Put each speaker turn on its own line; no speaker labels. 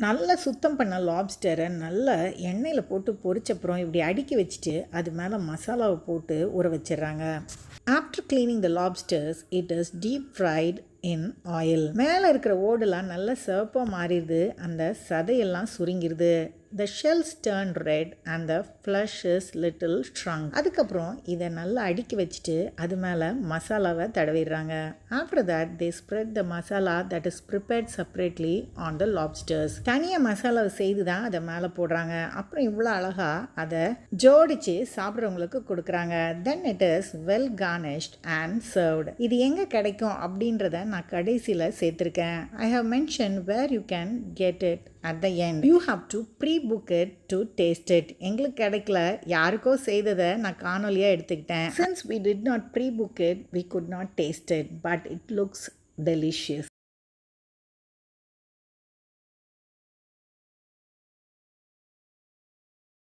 நல்லா சுத்தம் பண்ண லாப்ஸ்டரை நல்லா எண்ணெயில் போட்டு பொரிச்சப்புறம் இப்படி அடுக்கி வச்சுட்டு அது மேலே மசாலாவை போட்டு ஊற வச்சிடுறாங்க. After cleaning the lobsters it is deep fried in oil மேலே இருக்கிற ஓடெல்லாம் நல்லா சிவப்பாக மாறிடுது. அந்த சதையெல்லாம் சுருங்கிடுது. The shells turn red and the flesh is little strong அதுக்கப்புறம் இதை நல்லா அடுக்கி வச்சுட்டு அது மேலே மசாலாவை தடவிடுறாங்க. After that they spread the masala that is prepared separately on the lobsters தனியாக மசாலாவை செய்து தான் அதை மேலே போடுறாங்க. அப்புறம் இவ்வளோ அழகாக அதை ஜோடிச்சு சாப்பிட்றவங்களுக்கு கொடுக்குறாங்க. Then it is well garnished and served இது எங்கே கிடைக்கும் அப்படின்றத நான் கடைசியில் சேர்த்துருக்கேன். I have mentioned where you can get it at the end you have to pre book it to taste it எங்களுக்கு கிடைக்கல. யாருக்கோ செய்ததை நான் காணொலியாக எடுத்துக்கிட்டேன். Since we did not pre book it we could not taste it but it looks delicious